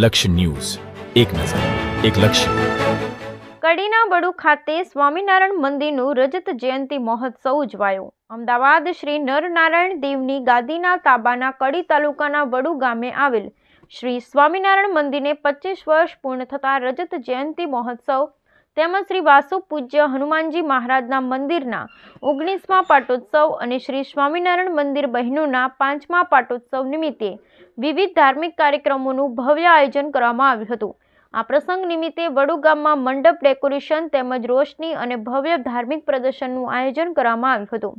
લક્ષ્ય ન્યૂઝ. એક નજર, એક લક્ષ્ય. કડીના બડુ ખાતે સ્વામિનારાયણ મંદિરનું રજત જયંતિ મહોત્સવ ઉજવાયો. અમદાવાદ શ્રી નરનારાયણ દેવની ગાદીના તાબાના કડી તાલુકાના વડુ ગામે આવેલ શ્રી સ્વામિનારાયણ મંદિરને પચીસ વર્ષ પૂર્ણ થતા રજત જયંતિ મહોત્સવ તેમજ શ્રી વાસુ પૂજ્ય હનુમાનજી મહારાજના મંદિરના ઓગણીસમા પાટોત્સવ અને શ્રી સ્વામિનારાયણ મંદિર બહેનોના પાંચમા પાટોત્સવ નિમિત્તે વિવિધ ધાર્મિક કાર્યક્રમોનું ભવ્ય આયોજન કરવામાં આવ્યું હતું. આ પ્રસંગ નિમિત્તે વડુ ગામમાં મંડપ ડેકોરેશન તેમજ રોશની અને ભવ્ય ધાર્મિક પ્રદર્શનનું આયોજન કરવામાં આવ્યું હતું.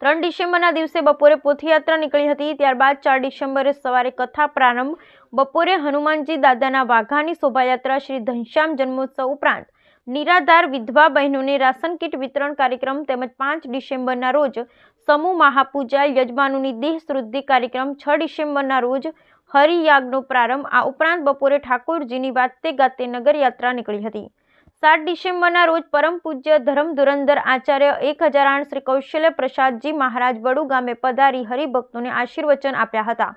ત્રણ ડિસેમ્બરના દિવસે બપોરે પોથીયાત્રા નીકળી હતી. ત્યારબાદ ચાર ડિસેમ્બરે સવારે કથા પ્રારંભ, બપોરે હનુમાનજી દાદાના વાઘાની શોભાયાત્રા શ્રી ઘનશ્યામ જન્મોત્સવ ઉપરાંત નિરાધાર વિધવા બહેનોને રાશન કીટ વિતરણ કાર્યક્રમ તેમજ પાંચ ડિસેમ્બરના રોજ સમૂહ મહાપૂજા યજમાનોની દેહ શુદ્ધિ કાર્યક્રમ, છ ડિસેમ્બરના રોજ હરિયાગનો પ્રારંભ. આ ઉપરાંત બપોરે ઠાકોરજીની વાતે ગાતે નગરયાત્રા નીકળી હતી. સાત ડિસેમ્બરના રોજ પરમ પૂજ્ય ધર્મ ધુરંધર આચાર્ય એક હજાર આઠ શ્રી કૌશલ્ય પ્રસાદજી મહારાજ વડુ ગામે પધારી હરિભક્તોને આશીર્વચન આપ્યા હતા.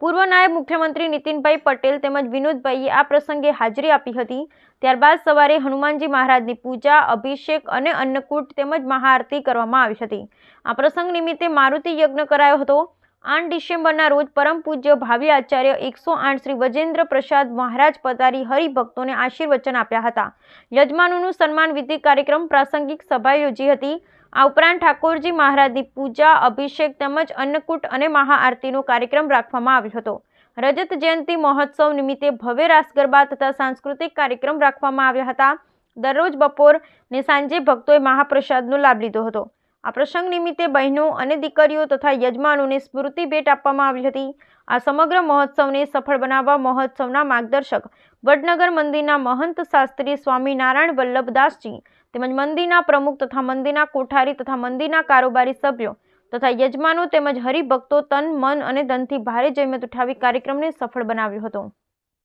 પૂર્વ નાયબ મુખ્યમંત્રી નીતિનભાઈ પટેલ તેમજ વિનોદભાઈએ આ પ્રસંગે હાજરી આપી હતી. ત્યારબાદ સવારે હનુમાનજી મહારાજની પૂજા, અભિષેક અને અન્નકૂટ તેમજ મહાઆરતી કરવામાં આવી હતી. આ પ્રસંગ નિમિત્તે મારુતિ યજ્ઞ કરાયો હતો. આઠ ડિસેમ્બરના રોજ પરમ પૂજ્ય ભાવિ આચાર્ય એકસો આઠ શ્રી વજેન્દ્ર પ્રસાદ મહારાજ પધારી હરિભક્તોને આશીર્વચન આપ્યા હતા. યજમાનોનું સન્માન વિધિ કાર્યક્રમ પ્રાસંગિક સભા યોજી હતી. આ ઉપરાંત ઠાકોરજી મહારાજની પૂજા, અભિષેક તેમજ અન્નકૂટ અને મહાઆરતીનો કાર્યક્રમ રાખવામાં આવ્યો હતો. રજત જયંતિ મહોત્સવ નિમિત્તે ભવ્ય રાસ ગરબા તથા સાંસ્કૃતિક કાર્યક્રમ રાખવામાં આવ્યા હતા. દરરોજ બપોર ને સાંજે ભક્તોએ મહાપ્રસાદનો લાભ લીધો હતો. આ પ્રસંગ નિમિત્તે બહેનો અને દીકરીઓ તથા યજમાનોને સ્મૃતિ ભેટ આપવામાં આવી હતી. આ સમગ્ર મહોત્સવને સફળ બનાવવા મહોત્સવના માર્ગદર્શક વડનગર મંદિરના મહંત શાસ્ત્રી સ્વામી નારાયણ વલ્લભદાસજી તેમજ મંદિરના પ્રમુખ તથા મંદિરના કોઠારી તથા મંદિરના કારોબારી સભ્યો તથા યજમાનો તેમજ હરિભક્તો તન, મન અને ધનથી ભારે જહેમત ઉઠાવી કાર્યક્રમને સફળ બનાવ્યો હતો.